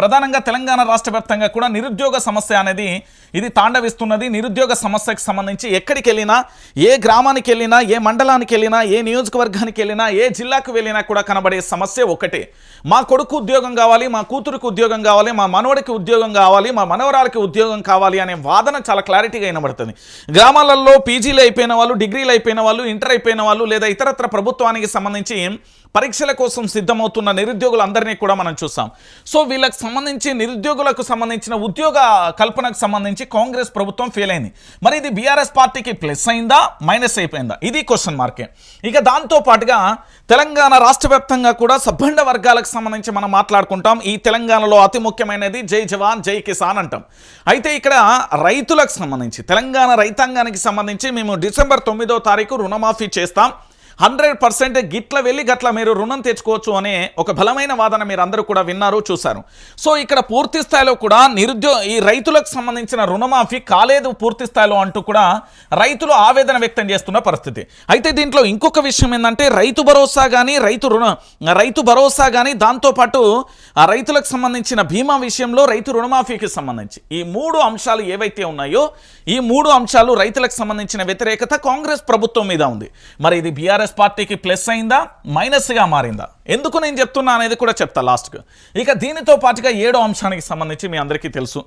ప్రధానంగా తెలంగాణ రాష్ట్ర వ్యాప్తంగా కూడా నిరుద్యోగ సమస్య అనేది ఇది తాండవిస్తున్నది. నిరుద్యోగ సమస్యకు సంబంధించి ఎక్కడికి వెళ్ళినా ఏ గ్రామానికి వెళ్ళినా ఏ మండలానికి వెళ్ళినా ఏ నియోజకవర్గానికి వెళ్ళినా ఏ జిల్లాకు వెళ్ళినా కూడా కనబడే సమస్య ఒకటే. మా కొడుకు ఉద్యోగం కావాలి మా కూతురుకు ఉద్యోగం కావాలి మా మనవడికి ఉద్యోగం కావాలి మా మనవరాలకి ఉద్యోగం కావాలి అనే వాదన చాలా క్లారిటీగా వినబడుతుంది. గ్రామాలలో పీజీలు అయిపోయిన వాళ్ళు డిగ్రీలు అయిపోయిన వాళ్ళు ఇంటర్ అయిపోయిన వాళ్ళు లేదా ఇతరత్ర ప్రభుత్వానికి సంబంధించి పరీక్షల కోసం సిద్ధమవుతున్న నిరుద్యోగులందరినీ కూడా మనం చూసాం. సో వీళ్ళకి సంబంధించి నిరుద్యోగులకు సంబంధించిన ఉద్యోగ కల్పనకు సంబంధించి కాంగ్రెస్ ప్రభుత్వం ఫెయిల్ అయింది. మరి ఇది బీఆర్ఎస్ పార్టీకి ప్లస్ అయిందా మైనస్ అయిపోయిందా? ఇది క్వశ్చన్ మార్కే ఇక దాంతో పాటుగా తెలంగాణ రాష్ట్ర వ్యాప్తంగా కూడా సబ్బండ వర్గాలకు సంబంధించి మనం మాట్లాడుకుంటాం. ఈ తెలంగాణలో అతి ముఖ్యమైనది జై జవాన్ జై కిసాన్ అంటాం. అయితే ఇక్కడ రైతులకు సంబంధించి తెలంగాణ రైతాంగానికి సంబంధించి మేము డిసెంబర్ తొమ్మిదో తారీఖు రుణమాఫీ చేస్తాం. హండ్రెడ్ పర్సెంట్ గిట్ల వెళ్ళి గట్ల మీరు రుణం తెచ్చుకోవచ్చు అనే ఒక బలమైన వాదన మీరు అందరూ కూడా విన్నారు చూశారు. సో ఇక్కడ పూర్తి స్థాయిలో కూడా నిరుద్యోగ ఈ రైతులకు సంబంధించిన రుణమాఫీ కాలేదు పూర్తి స్థాయిలో అంటూ కూడా రైతులు ఆవేదన వ్యక్తం చేస్తున్న పరిస్థితి. అయితే దీంట్లో ఇంకొక విషయం ఏంటంటే రైతు భరోసా కానీ రైతు రుణ రైతు భరోసా కానీ దాంతోపాటు ఆ రైతులకు సంబంధించిన బీమా విషయంలో రైతు రుణమాఫీకి సంబంధించి ఈ మూడు అంశాలు ఏవైతే ఉన్నాయో ఈ మూడు అంశాలు రైతులకు సంబంధించిన వ్యతిరేకత కాంగ్రెస్ ప్రభుత్వం మీద ఉంది. మరి ఇది టీఆర్ఎస్ పార్టీకి ప్లస్ అయిందా? మైనస్గా మారిందా? ఎందుకు నేను చెప్తున్నా అనేది కూడా చెప్తా లాస్ట్కు. ఇక దీనితో పాటుగా ఏడో అంశానికి సంబంధించి మీ అందరికీ తెలుసు.